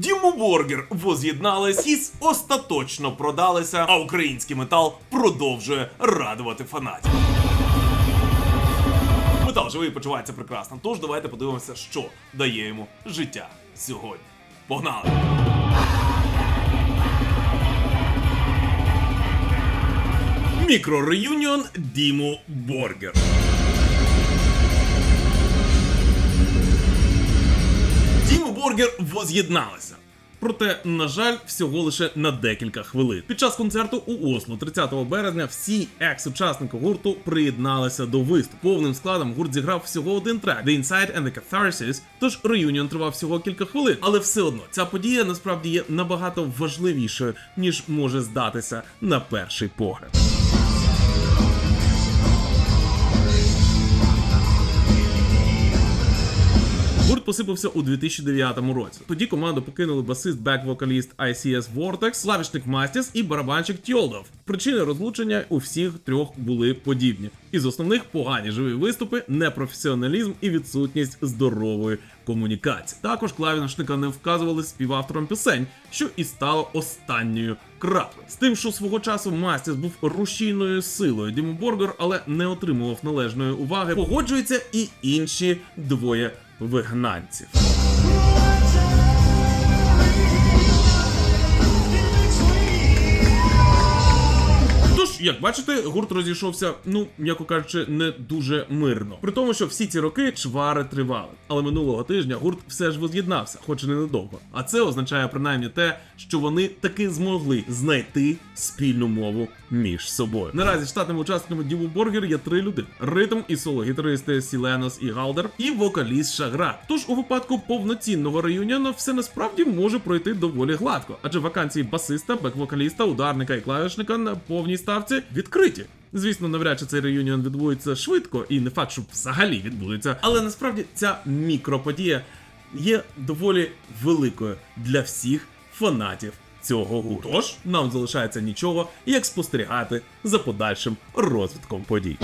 Діму Боргер воз'єднались і остаточно продалися, а український метал продовжує радувати фанатів. Метал живий почувається прекрасно. Тож давайте подивимося, що дає йому життя сьогодні. Погнали! Мікрореюніон Діму Боргер. Діму Боргер воз'єдналися. Проте, на жаль, всього лише на декілька хвилин. Під час концерту у Осло 30 березня всі екс-учасники гурту приєдналися до виступу. Повним складом гурт зіграв всього один трек The Inside and the Catharsis, тож реюніон тривав всього кілька хвилин. Але все одно ця подія насправді є набагато важливішою, ніж може здатися на перший погляд. Гурт посипався у 2009 році. Тоді команду покинули басист бек-вокаліст ICS Vortex, клавішник Мастіс і барабанщик Тьолдов. Причини розлучення у всіх трьох були подібні. Із основних погані живі виступи, непрофесіоналізм і відсутність здорової комунікації. Також клавішника не вказували співавтором пісень, що і стало останньою краплею. З тим, що свого часу Мастіс був рушійною силою Діму Боргер, але не отримував належної уваги. Погоджуються і інші двоє вигнанців. Як бачите, гурт розійшовся, ну м'яко кажучи, не дуже мирно. При тому, що всі ці роки чвари тривали. Але минулого тижня гурт все ж воз'єднався, хоч і ненадовго. А це означає принаймні те, що вони таки змогли знайти спільну мову між собою. Наразі штатними учасниками Діву Боргер є три людини: ритм і соло-гітаристи Сіленос і Галдер, і вокаліст Шагра. Тож у випадку повноцінного реюніону все насправді може пройти доволі гладко, адже вакансії басиста, бек-вокаліста, ударника і клавішника на повній ставці відкриті. Звісно, навряд чи цей реюніон відбудеться швидко, і не факт, що взагалі відбудеться. Але насправді ця мікроподія є доволі великою для всіх фанатів цього гурту. Тож нам залишається нічого, як спостерігати за подальшим розвитком подій.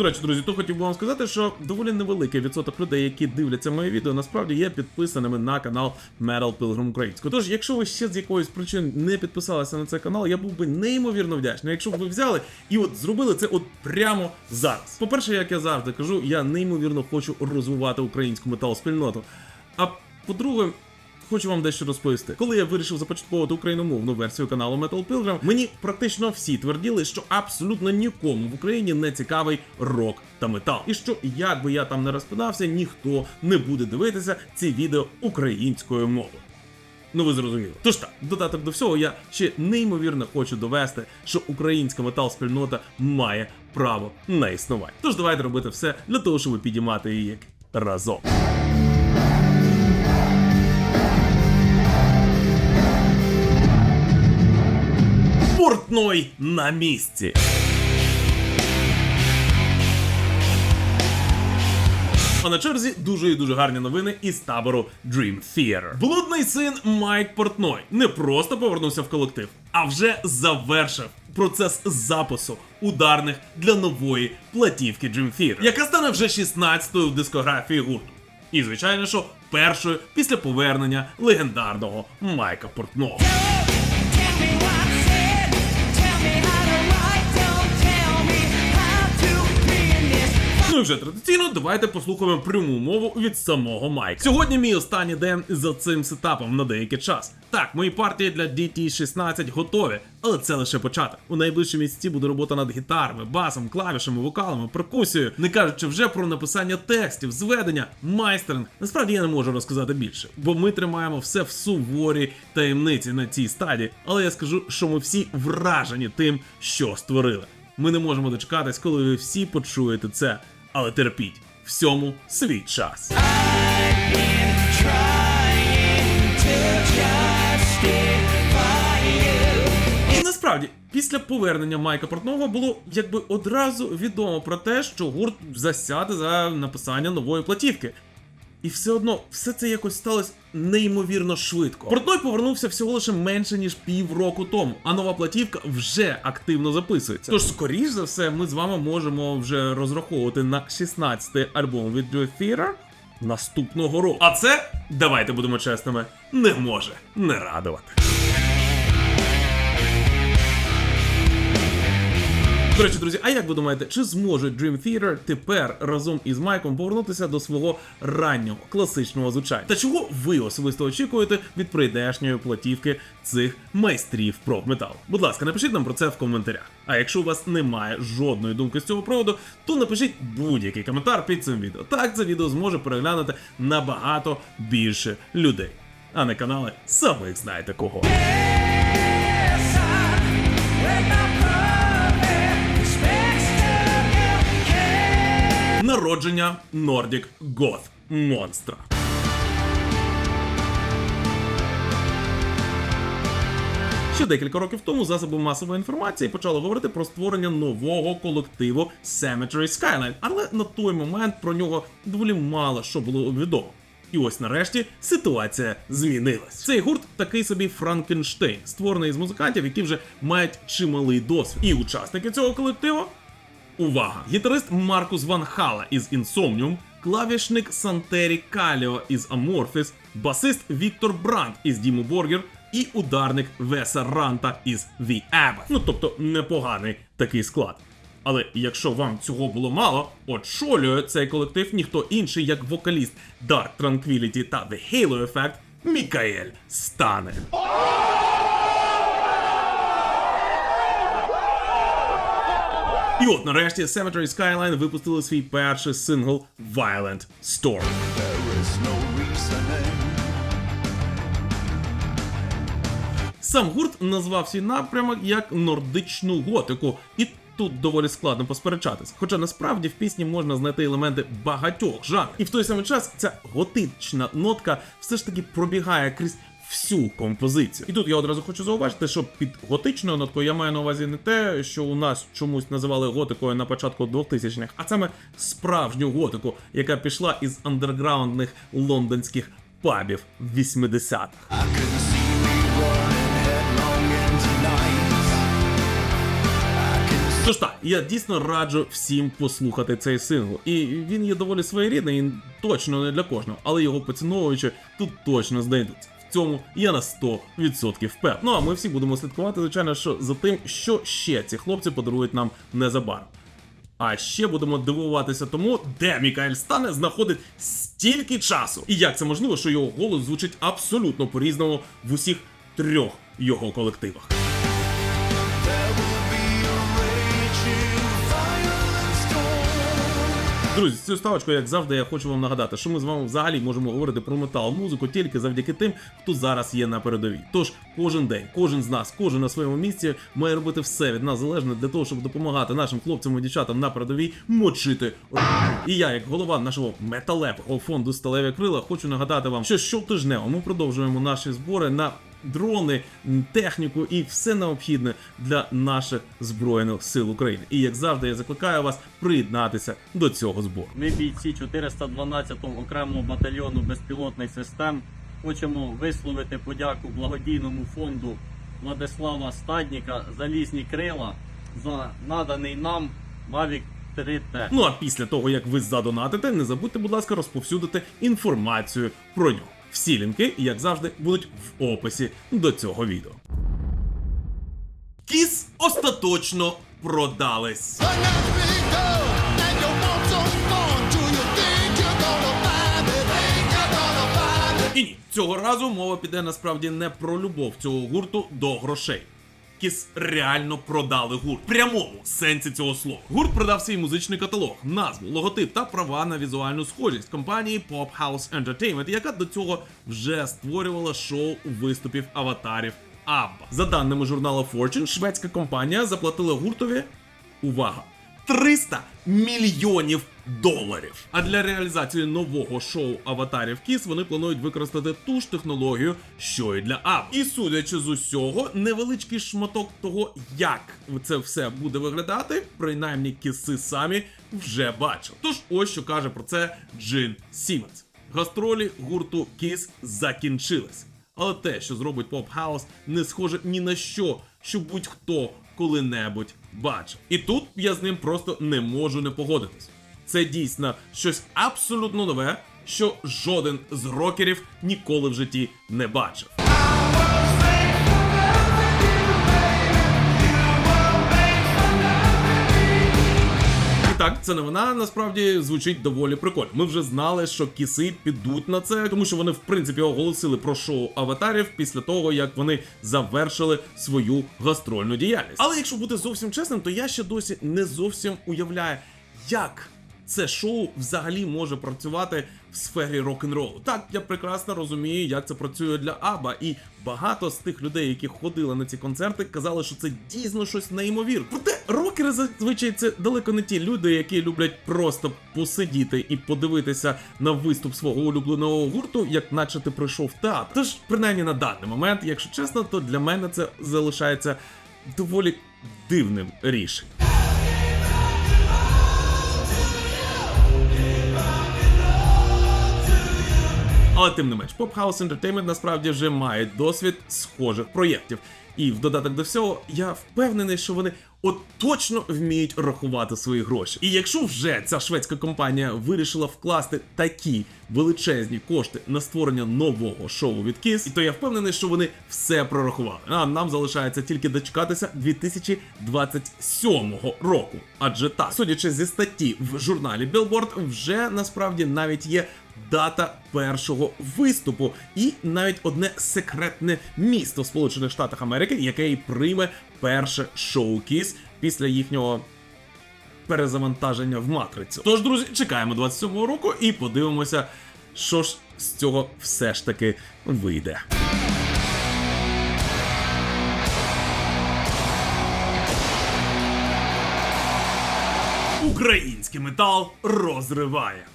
До речі, друзі, то хотів би вам сказати, що доволі невеликий відсоток людей, які дивляться моє відео, насправді є підписаними на канал Metal Pilgrim Українською. Тож, якщо ви ще з якоїсь причин не підписалися на цей канал, я був би неймовірно вдячний, якщо б ви взяли і от зробили це от прямо зараз. По-перше, як я завжди кажу, я неймовірно хочу розвивати українську метал спільноту. А по-друге, Хочу вам дещо розповісти. Коли я вирішив започатковувати україномовну версію каналу Metal Pilgrim, мені практично всі тверділи, що абсолютно нікому в Україні не цікавий рок та метал. І що як би я там не розпинався, ніхто не буде дивитися ці відео українською мовою. Ну ви зрозуміли. Тож так, додаток до всього, я ще неймовірно хочу довести, що українська метал спільнота має право на існування. Тож давайте робити все для того, щоб підіймати її разом. Портной на місці. А на черзі дуже і дуже гарні новини із табору Dream Theater. Блудний син Майк Портной не просто повернувся в колектив, а вже завершив процес запису ударних для нової платівки Dream Theater, яка стане вже 16-ю в дискографії гурту. І, звичайно, що першою після повернення легендарного Майка Портного. І вже традиційно давайте послухаємо пряму мову від самого Майка. Сьогодні мій останній день за цим сетапом на деякий час. Так, мої партії для DT16 готові, але це лише початок. У найближчі місяці буде робота над гітарами, басом, клавішами, вокалами, перкусією, не кажучи вже про написання текстів, зведення, майстеринг. Насправді я не можу розказати більше, бо ми тримаємо все в суворій таємниці на цій стадії. Але я скажу, що ми всі вражені тим, що створили. Ми не можемо дочекатись, коли ви всі почуєте це. Але терпіть, всьому свій час. І насправді, після повернення Майка Портнова було якби одразу відомо про те, що гурт засяде за написання нової платівки. І все одно, все це якось сталося неймовірно швидко. Портной повернувся всього лише менше ніж півроку тому, а нова платівка вже активно записується. Тож, скоріш за все, ми з вами можемо вже розраховувати на 16-й альбом від Joy Theater наступного року. А це, давайте будемо чесними, не може не радувати. До речі, друзі, а як ви думаєте, чи зможе Dream Theater тепер разом із Майком повернутися до свого раннього класичного звучання? Та чого ви особисто очікуєте від прийдешньої платівки цих майстрів про метал? Будь ласка, напишіть нам про це в коментарях. А якщо у вас немає жодної думки з цього приводу, то напишіть будь-який коментар під цим відео. Так це відео зможе переглянути набагато більше людей, а не канали самих знаєте кого. Народження Nordic Goth монстра. Ще декілька років тому засоби масової інформації почали говорити про створення нового колективу Cemetery Skyline, але на той момент про нього доволі мало що було відомо. І ось нарешті ситуація змінилась. Цей гурт такий собі Франкенштейн, створений з музикантів, які вже мають чималий досвід. І учасники цього колективу Увага! Гітарист Маркус Ван Хала із Insomnium, клавішник Сантері Каліо із Amorphis, басист Віктор Бранд із Діму Боргер і ударник Веса Ранта із The Abbot. Ну тобто непоганий такий склад. Але якщо вам цього було мало, очолює цей колектив ніхто інший, як вокаліст Dark Tranquility та The Halo Effect Мікаель Стане. І от нарешті Cemetery Skyline випустили свій перший сингл Violent Storm. Сам гурт назвав свій напрямок як нордичну готику, і тут доволі складно посперечатись. Хоча насправді в пісні можна знайти елементи багатьох жанрів. І в той самий час ця готична нотка все ж таки пробігає крізь всю композицію. І тут я одразу хочу зауважити, що під готичною ноткою я маю на увазі не те, що у нас чомусь називали готикою на початку 2000-х, а саме справжню готику, яка пішла із андерграундних лондонських пабів 80-х. Тож так, я дійсно раджу всім послухати цей сингл. І він є доволі своєрідний, і точно не для кожного, але його поціновувачі тут точно знайдуться. Цьому я на 100% впевнений. Ну а ми всі будемо слідкувати, звичайно, що за тим, що ще ці хлопці подарують нам незабаром. А ще будемо дивуватися тому, де Мікаель Стане знаходить стільки часу. І як це можливо, що його голос звучить абсолютно по-різному в усіх трьох його колективах. Друзі, з цією ставочкою, як завжди, я хочу вам нагадати, що ми з вами взагалі можемо говорити про метал музику тільки завдяки тим, хто зараз є на передовій. Тож кожен день, кожен з нас, кожен на своєму місці має робити все від нас залежне для того, щоб допомагати нашим хлопцям і дівчатам на передовій мочити. І я, як голова нашого металепого фонду Сталеві крила, хочу нагадати вам, що щотижнево ми продовжуємо наші збори на дрони, техніку і все необхідне для наших збройних сил України. І як завжди, я закликаю вас приєднатися до цього збору. Ми бійці 412-го окремого батальйону безпілотних систем. Хочемо висловити подяку благодійному фонду Владислава Стадніка Залізні крила за наданий нам Mavic 3T. Ну а після того, як ви задонатите, не забудьте, будь ласка, розповсюдити інформацію про нього. Всі лінки, як завжди, будуть в описі до цього відео. Кіс остаточно продались. І ні, цього разу мова піде насправді не про любов цього гурту до грошей. Кіс реально продали гурт прямому сенсі цього слова. Гурт продав свій музичний каталог, назву, логотип та права на візуальну схожість компанії Pop House Entertainment, яка до цього вже створювала шоу виступів аватарів Абба. За даними журналу Fortune, шведська компанія заплатила гуртові увага 300 мільйонів доларів. А для реалізації нового шоу аватарів Кіс вони планують використати ту ж технологію, що і для Ап. І судячи з усього, невеличкий шматок того, як це все буде виглядати, принаймні кіси самі вже бачили. Тож ось що каже про це Джин Сіменс. Гастролі гурту Kiss закінчились. Але те, що зробить Поп Хаус, не схоже ні на що, що будь-хто коли-небудь бачив. І тут я з ним просто не можу не погодитись. Це дійсно щось абсолютно нове, що жоден з рокерів ніколи в житті не бачив. Так, ця новина насправді звучить доволі прикольно. Ми вже знали, що кіси підуть на це, тому що вони в принципі оголосили про шоу аватарів після того, як вони завершили свою гастрольну діяльність. Але якщо бути зовсім чесним, то я ще досі не зовсім уявляю, як це шоу взагалі може працювати в сфері рок-н-ролу. Так, я прекрасно розумію, як це працює для Аба, і багато з тих людей, які ходили на ці концерти, казали, що це дійсно щось неймовірне. Проте рокери зазвичай це далеко не ті люди, які люблять просто посидіти і подивитися на виступ свого улюбленого гурту, як наче ти прийшов в театр. Тож, принаймні на даний момент, якщо чесно, то для мене це залишається доволі дивним рішенням. Але тим не менш, Pop House Entertainment насправді вже має досвід схожих проєктів. І в додаток до всього, я впевнений, що вони от точно вміють рахувати свої гроші. І якщо вже ця шведська компанія вирішила вкласти такі величезні кошти на створення нового шоу від Kiss, то я впевнений, що вони все прорахували. А нам залишається тільки дочекатися 2027 року. Адже так, судячи зі статті в журналі Billboard, вже насправді навіть є дата першого виступу, і навіть одне секретне місто в Сполучених Штатах Америки, яке і прийме перше шоу Kiss після їхнього перезавантаження в матрицю. Тож, друзі, чекаємо 27-го року і подивимося, що ж з цього все ж таки вийде. Український метал розриває.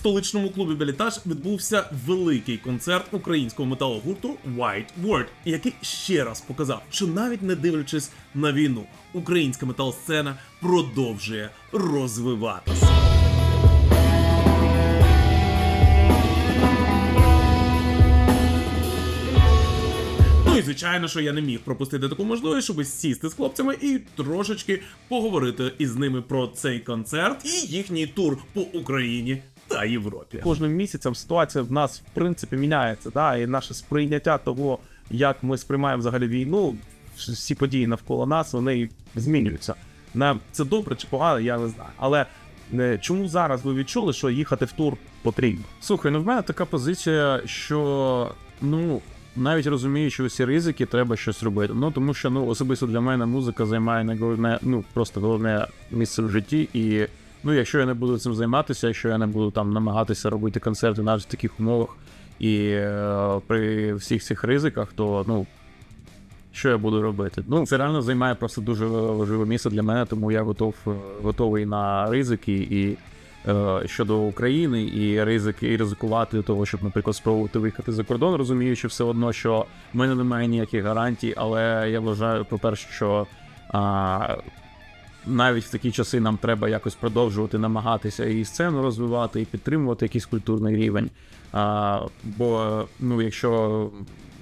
Столичному клубі Белітаж відбувся великий концерт українського металогурту White Word, який ще раз показав, що навіть не дивлячись на війну, українська метал-сцена продовжує розвиватися. Ну і звичайно, що я не міг пропустити таку можливість, щоб сісти з хлопцями і трошечки поговорити із ними про цей концерт і їхній тур по Україні та Європі. кожним місяцем ситуація в нас в принципі міняється, да, і наше сприйняття того, як ми сприймаємо взагалі війну, всі події навколо нас, вони змінюються. На це добре чи погано, я не знаю. Але е, чому зараз ви відчули, що їхати в тур потрібно? Слухай, ну в мене така позиція, що ну. Навіть розуміючи усі ризики, треба щось робити. Ну тому що ну особисто для мене музика займає не головне, ну просто головне місце в житті. І ну, якщо я не буду цим займатися, якщо я не буду там намагатися робити концерти навіть в таких умовах і е, при всіх цих ризиках, то ну що я буду робити? Ну це реально займає просто дуже важливе місце для мене, тому я готов е, готовий на ризики і е, щодо України і ризики, і ризикувати того, щоб, наприклад, спробувати виїхати за кордон, розуміючи все одно, що в мене немає ніяких гарантій, але я вважаю, по-перше, що а, навіть в такі часи нам треба якось продовжувати намагатися і сцену розвивати, і підтримувати якийсь культурний рівень. А, бо ну, якщо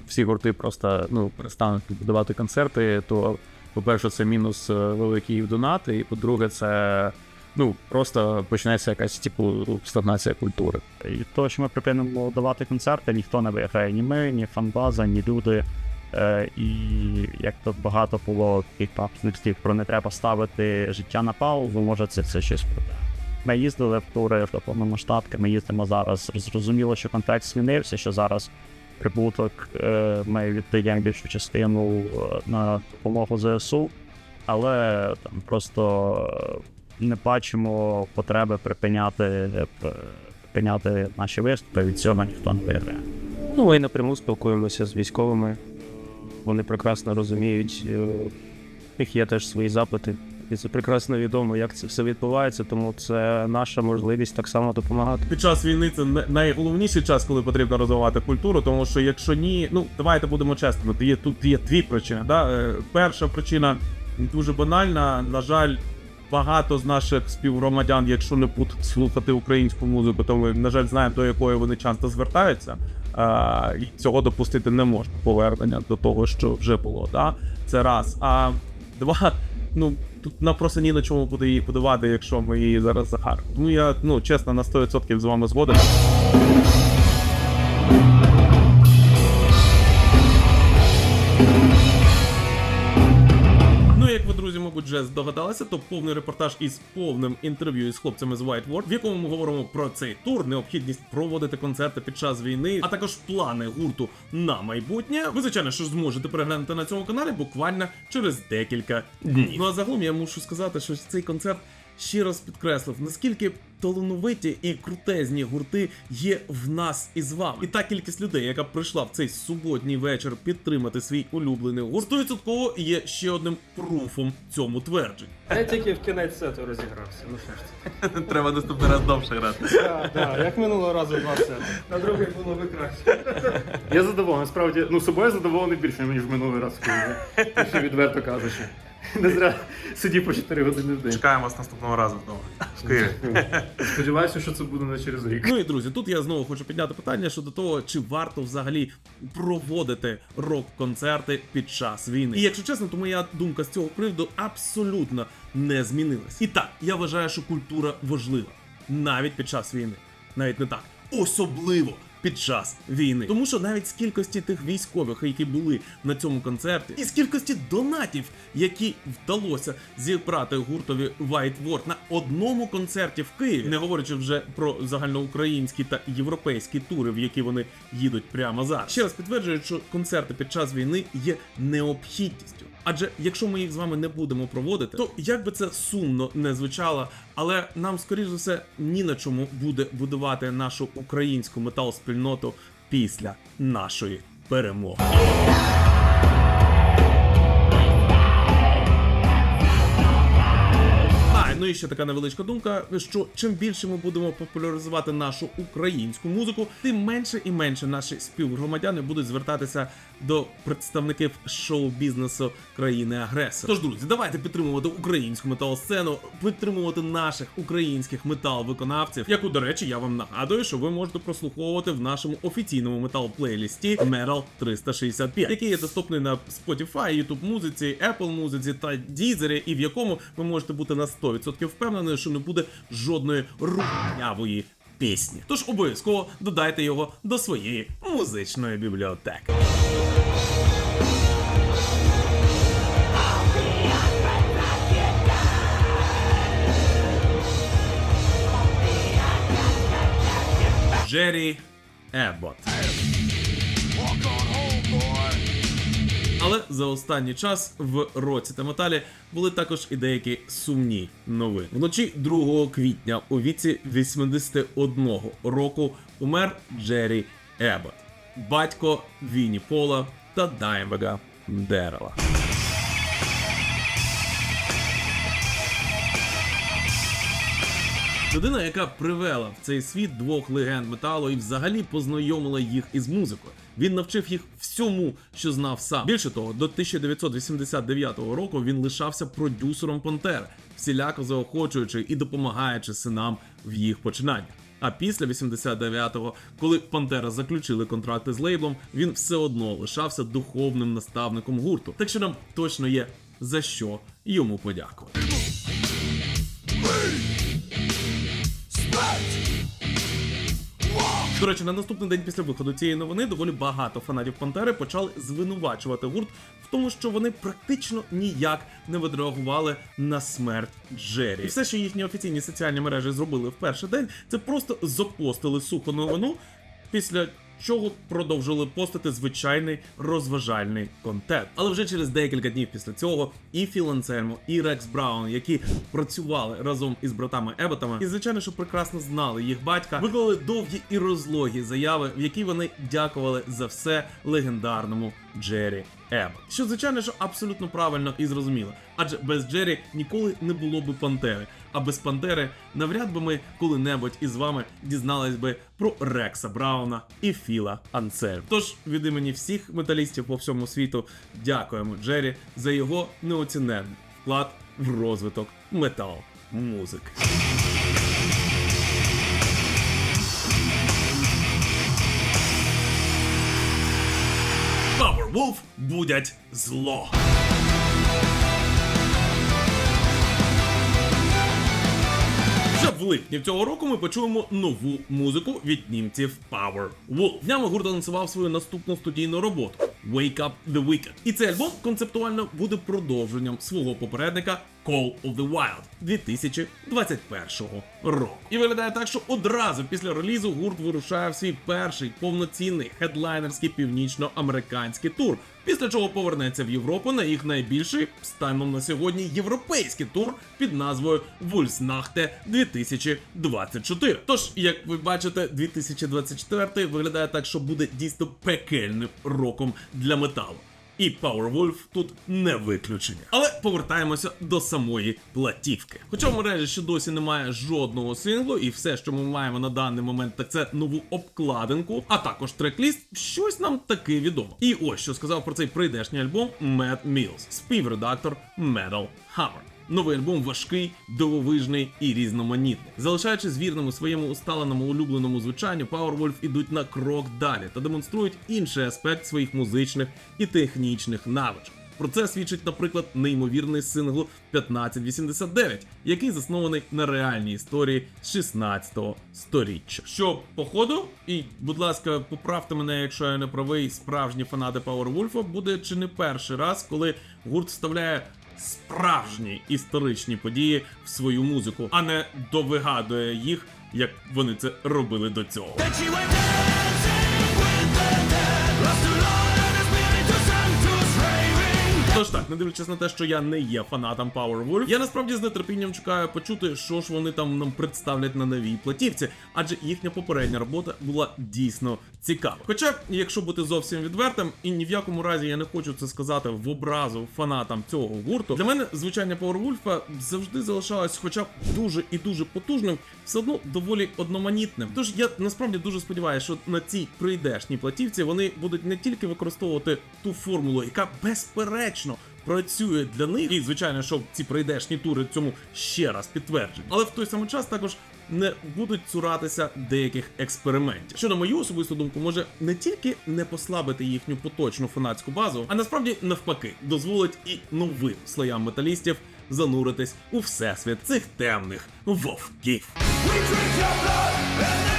всі гурти просто ну, перестануть давати концерти, то, по-перше, це мінус е, великий донати, і по-друге, це ну, просто почнеться якась типу стагнація культури. І того, що ми припинимо давати концерти, ніхто не виграє. Ні ми, ні фанбаза, ні люди. Е, і як тут багато було таких пафосних про не треба ставити життя на паузу, може це, це щось про. Ми їздили в тури в повномасштабки, ми їздимо зараз. Зрозуміло, що контекст змінився, що зараз прибуток е, ми віддаємо більшу частину е, на допомогу ЗСУ, але там просто е, не бачимо потреби припиняти, е, припиняти наші виступи. Від цього ніхто не виграє. Ну, ми напряму спілкуємося з військовими. Вони прекрасно розуміють, е, в них є теж свої запити. і це прекрасно відомо, як це все відбувається, тому це наша можливість так само допомагати. Під час війни це найголовніший час, коли потрібно розвивати культуру, тому що якщо ні, ну давайте будемо чесними. Є тут є дві причини. Да? Е, Перша причина дуже банальна. На жаль, багато з наших співгромадян, якщо не будуть слухати українську музику, то ми, на жаль, знаємо, до якої вони часто звертаються. А, і цього допустити не можна повернення до того, що вже було. Да? Це раз. А два, ну тут нам просто ні на чому буде її подавати, якщо ми її зараз захаримо. Тому я ну чесно на 100% з вами згоден. Мабуть, вже здогадалися, то повний репортаж із повним інтерв'ю із хлопцями з White World, в якому ми говоримо про цей тур, необхідність проводити концерти під час війни, а також плани гурту на майбутнє. Ви, звичайно, що зможете переглянути на цьому каналі буквально через декілька днів. Ну а загалом я мушу сказати, що цей концерт ще раз підкреслив, наскільки талановиті і крутезні гурти є в нас із вами. І та кількість людей, яка прийшла в цей суботній вечір підтримати свій улюблений гурт, 100% є ще одним пруфом цьому твердженню. Я тільки в кінець сету розігрався. Ну що ж це? Треба наступний раз довше грати. Так, так, як минулого разу два сети. На другий було би краще. Я задоволений, справді, ну собою задоволений більше, ніж минулий раз Києві. Якщо відверто кажучи. Не зря сидів по 4 години в день. Чекаємо вас наступного разу знову. В Києві. Сподіваюся, що це буде не через рік. Ну і друзі, тут я знову хочу підняти питання щодо того, чи варто взагалі проводити рок-концерти під час війни. І якщо чесно, то моя думка з цього приводу абсолютно не змінилась. І так, я вважаю, що культура важлива навіть під час війни. Навіть не так. Особливо. Під час війни, тому що навіть з кількості тих військових, які були на цьому концерті, і з кількості донатів, які вдалося зібрати гуртові White Word на одному концерті в Києві, не говорячи вже про загальноукраїнські та європейські тури, в які вони їдуть прямо зараз. Ще раз підтверджую, що концерти під час війни є необхідністю. Адже якщо ми їх з вами не будемо проводити, то як би це сумно не звучало, але нам скоріш за все ні на чому буде будувати нашу українську метал-спільноту після нашої перемоги. Ну і ще така невеличка думка, що чим більше ми будемо популяризувати нашу українську музику, тим менше і менше наші співгромадяни будуть звертатися до представників шоу-бізнесу країни-агресора. Тож, друзі, давайте підтримувати українську метал-сцену, підтримувати наших українських метал-виконавців. Яку, до речі, я вам нагадую, що ви можете прослуховувати в нашому офіційному метал-плейлісті Metal 365, який є доступний на Spotify, YouTube музиці, Apple музиці та Deezer, і в якому ви можете бути на 100% впевнені, що не буде жодної рухнявої пісні. Тож обов'язково додайте його до своєї музичної бібліотеки. Джері Еббот. Але за останній час в році та металі були також і деякі сумні новини. Вночі 2 квітня у віці 81 року умер Джері Еббот, батько Вінні Пола та Даймвега Дерела. Людина, яка привела в цей світ двох легенд металу і взагалі познайомила їх із музикою. Він навчив їх всьому, що знав сам. Більше того, до 1989 року він лишався продюсером Пантери, всіляко заохочуючи і допомагаючи синам в їх починаннях. А після 89-го, коли Пантера заключили контракти з лейблом, він все одно лишався духовним наставником гурту. Так що нам точно є за що йому подякувати. До речі, на наступний день після виходу цієї новини доволі багато фанатів Пантери почали звинувачувати гурт в тому, що вони практично ніяк не відреагували на смерть Джері. І все, що їхні офіційні соціальні мережі зробили в перший день, це просто запостили суху новину, після чого продовжили постити звичайний розважальний контент. Але вже через декілька днів після цього і Філ Ансельмо, і Рекс Браун, які працювали разом із братами Еботами, і звичайно, що прекрасно знали їх батька, виклали довгі і розлогі заяви, в які вони дякували за все легендарному Джері Еб. Що звичайно, що абсолютно правильно і зрозуміло, адже без Джері ніколи не було би Пантери. А без Пантери навряд би ми коли-небудь із вами дізнались би про Рекса Брауна і Філа Ансель. Тож від імені всіх металістів по всьому світу дякуємо Джері за його неоціненний вклад в розвиток метал музики. Powerwolf будять зло. Вже в липні цього року ми почуємо нову музику від німців Powerwolf. Днями гурт анонсував свою наступну студійну роботу Wake Up The Wicked. І цей альбом концептуально буде продовженням свого попередника Call of the Wild 2021 року. І виглядає так, що одразу після релізу гурт вирушає в свій перший повноцінний хедлайнерський північноамериканський тур. Після чого повернеться в Європу на їх найбільший станом на сьогодні європейський тур під назвою Вульснахте 2024. Тож, як ви бачите, 2024 виглядає так, що буде дійсно пекельним роком для металу. І Powerwolf тут не виключення. Але повертаємося до самої платівки. Хоча в мережі ще досі немає жодного синглу, і все, що ми маємо на даний момент, так це нову обкладинку, а також трек-ліст, щось нам таки відомо. І ось що сказав про цей прийдешній альбом Мед Мілс, співредактор Metal Hammer. Новий альбом важкий, дивовижний і різноманітний. Залишаючись вірним своєму усталеному улюбленому звучанню, Powerwolf ідуть на крок далі та демонструють інший аспект своїх музичних і технічних навичок. Про це свідчить, наприклад, неймовірний сингл 1589, який заснований на реальній історії з 16-го сторіччя. Що, походу, і, будь ласка, поправте мене, якщо я не правий, справжні фанати Powerwolf, буде чи не перший раз, коли гурт вставляє справжні історичні події в свою музику, а не довигадує їх, як вони це робили до цього. Тож так, не дивлячись на те, що я не є фанатом Powerwolf, я насправді з нетерпінням чекаю почути, що ж вони там нам представлять на новій платівці, адже їхня попередня робота була дійсно цікава. Хоча, якщо бути зовсім відвертим, і ні в якому разі я не хочу це сказати в образу фанатам цього гурту, для мене звучання Powerwolf завжди залишалось, хоча б дуже і дуже потужним, все одно доволі одноманітним. Тож я насправді дуже сподіваюся, що на цій прийдешній платівці вони будуть не тільки використовувати ту формулу, яка безперечно працює для них, і звичайно, що ці прийдешні тури цьому ще раз підтверджують, але в той самий час також. Не будуть цуратися деяких експериментів, що на мою особисту думку може не тільки не послабити їхню поточну фанатську базу, а насправді навпаки дозволить і новим слоям металістів зануритись у всесвіт цих темних вовків. We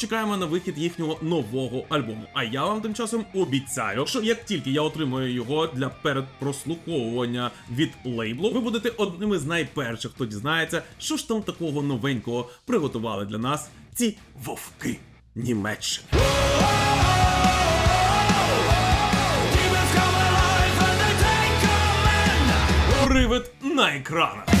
чекаємо на вихід їхнього нового альбому. А я вам тим часом обіцяю, що як тільки я отримую його для передпрослуховування від лейблу, ви будете одними з найперших, хто дізнається, що ж там такого новенького приготували для нас ці вовки Німеччини. Привид на екранах.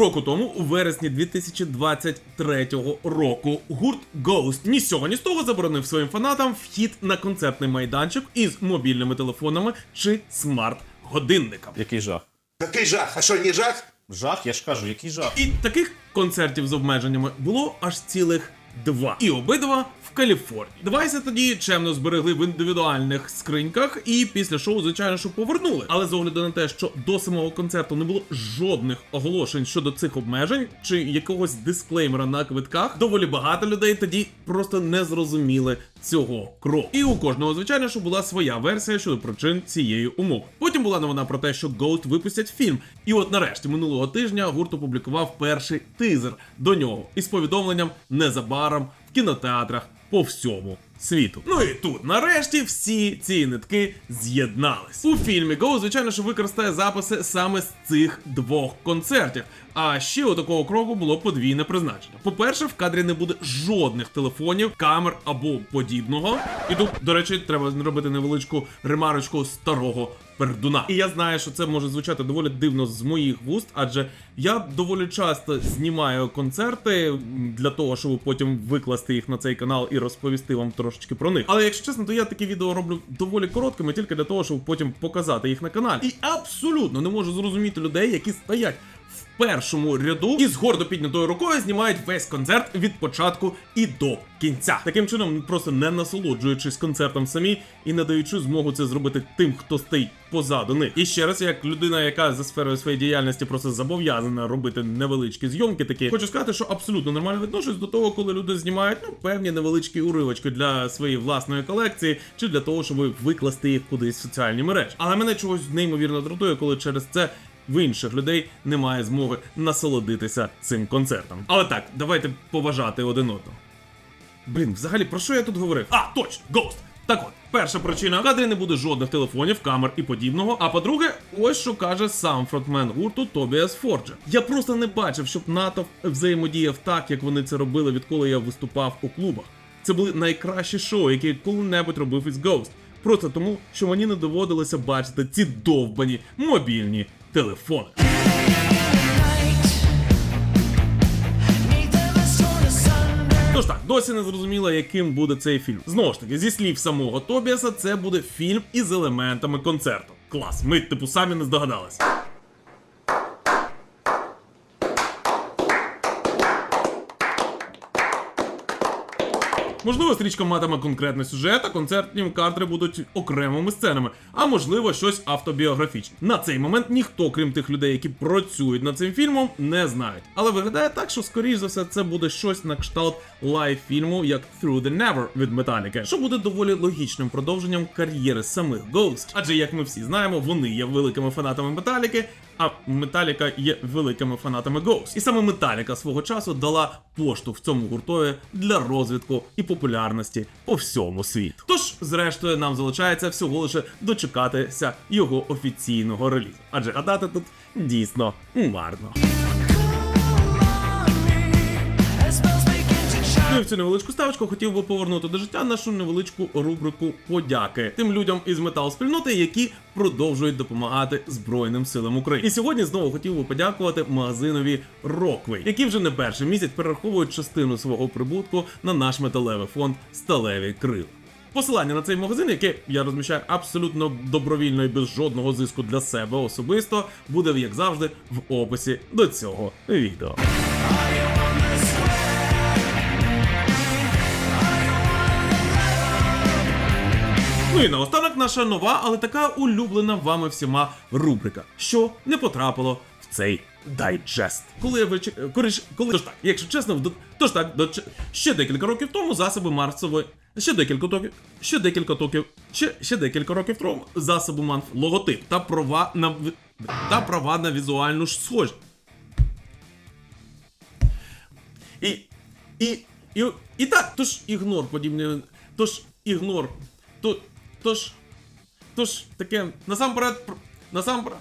Півроку тому, у вересні 2023 року, гурт Ghost ні з цього, ні з того заборонив своїм фанатам вхід на концертний майданчик із мобільними телефонами чи смарт-годинниками. Який жах? Який жах? А що, не жах? Жах, я ж кажу, який жах. І таких концертів з обмеженнями було аж цілих два. І обидва в Каліфорнії. Девайси тоді чемно зберегли в індивідуальних скриньках, і після шоу, звичайно, що повернули. Але з огляду на те, що до самого концерту не було жодних оголошень щодо цих обмежень чи якогось дисклеймера на квитках, доволі багато людей тоді просто не зрозуміли цього кроку. І у кожного, звичайно, що була своя версія щодо причин цієї умови. Потім була новина про те, що Ghost випустять фільм. І от нарешті минулого тижня гурт опублікував перший тизер до нього із повідомленням незабаром в кінотеатрах по всьому світу. Ну і тут, нарешті, всі ці нитки з'єднались. У фільмі Гоу, звичайно, що використає записи саме з цих двох концертів. А ще у такого кроку було подвійне призначення. По-перше, в кадрі не буде жодних телефонів, камер або подібного. І тут, до речі, треба зробити невеличку ремарочку старого пердуна. І я знаю, що це може звучати доволі дивно з моїх вуст, адже я доволі часто знімаю концерти для того, щоб потім викласти їх на цей канал і розповісти вам трошечки про них. Але якщо чесно, то я такі відео роблю доволі короткими, тільки для того, щоб потім показати їх на каналі. І абсолютно не можу зрозуміти людей, які стоять першому ряду і з гордо піднятою рукою знімають весь концерт від початку і до кінця. Таким чином, просто не насолоджуючись концертом самі і не даючи змогу це зробити тим, хто стоїть позаду них. І ще раз, як людина, яка за сферою своєї діяльності просто зобов'язана робити невеличкі зйомки, такі хочу сказати, що абсолютно нормально відношусь до того, коли люди знімають ну певні невеличкі уривочки для своєї власної колекції чи для того, щоб викласти їх кудись в соціальні мережі. Але мене чогось неймовірно дратує, коли через це в інших людей немає змоги насолодитися цим концертом. Але так, давайте поважати один одного. Блін, взагалі, про що я тут говорив? А, точно, Ghost! Так от, перша причина, в кадрі не буде жодних телефонів, камер і подібного. А по-друге, ось що каже сам фронтмен гурту Тобіас Форджер. Я просто не бачив, щоб НАТО взаємодіяв так, як вони це робили, відколи я виступав у клубах. Це були найкращі шоу, які коли-небудь робив із Ghost. Просто тому, що мені не доводилося бачити ці довбані мобільні телефони. Тож так, досі не зрозуміло, яким буде цей фільм. Знову ж таки, зі слів самого Тобіаса, це буде фільм із елементами концерту. Клас, ми типу самі не здогадалися. Можливо, стрічка матиме конкретний сюжет, а концертні кадри будуть окремими сценами, а можливо, щось автобіографічне. На цей момент ніхто, крім тих людей, які працюють над цим фільмом, не знають. Але виглядає так, що скоріш за все це буде щось на кшталт лайв-фільму, як Through the Never від Metallica, що буде доволі логічним продовженням кар'єри самих Ghost. Адже, як ми всі знаємо, вони є великими фанатами Металіки, а Металіка є великими фанатами Ghost. І саме Металіка свого часу дала поштовх цьому гуртові для розвитку і популярності по всьому світу. Тож, зрештою, нам залишається всього лише дочекатися його офіційного релізу. Адже гадати тут дійсно марно. Ну цю невеличку ставочку хотів би повернути до життя нашу невеличку рубрику подяки тим людям із метал спільноти, які продовжують допомагати Збройним силам України. І сьогодні знову хотів би подякувати магазинові Rockway, які вже не перший місяць перераховують частину свого прибутку на наш металевий фонд Сталеві Крила. Посилання на цей магазин, яке я розміщаю абсолютно добровільно і без жодного зиску для себе особисто, буде як завжди в описі до цього відео. Ну і наостанок наша нова, але така улюблена вами всіма рубрика, що не потрапило в цей дайджест. Коли я вич... кориш... коли тож так, якщо чесно, до... тож так, до... ще декілька років тому засоби марсової. Ще декілька років, ще декілька років, ще, ще декілька років тому засоби манф логотип та права на ви- та права на візуальну ж схожість. І, і, і, і так, тож ігнор подібне, тож ігнор, то, тож, тож таке, насамперед, насамперед,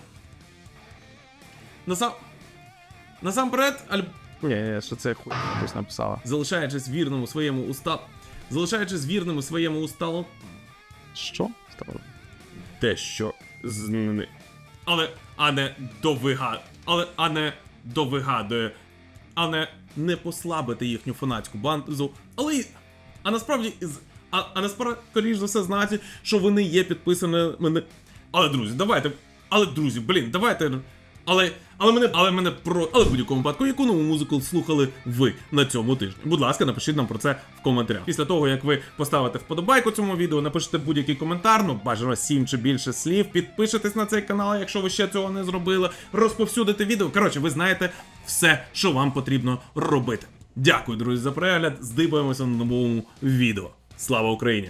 насам, насамперед, аль, Ні, ні, що це хуй хтось написала. залишаючись вірним у своєму уста, залишаючись вірним у своєму усталу, Що? Стало? те, що зміни. Але, а не довига, але, а не довигадує, а не не послабити їхню фанатську банду, але й, а насправді, з- а, а насправді, скоріш за все, знати, що вони є підписаними. Але, друзі, давайте, але, друзі, блін, давайте. Але, але мене, але мене про, але в будь-якому випадку, яку нову музику слухали ви на цьому тижні? Будь ласка, напишіть нам про це в коментарях. Після того, як ви поставите вподобайку цьому відео, напишете будь-який коментар, ну бажано 7 чи більше слів, підпишитесь на цей канал, якщо ви ще цього не зробили, розповсюдите відео. Коротше, ви знаєте все, що вам потрібно робити. Дякую, друзі, за перегляд. Здибаємося на новому відео. Слава Україні!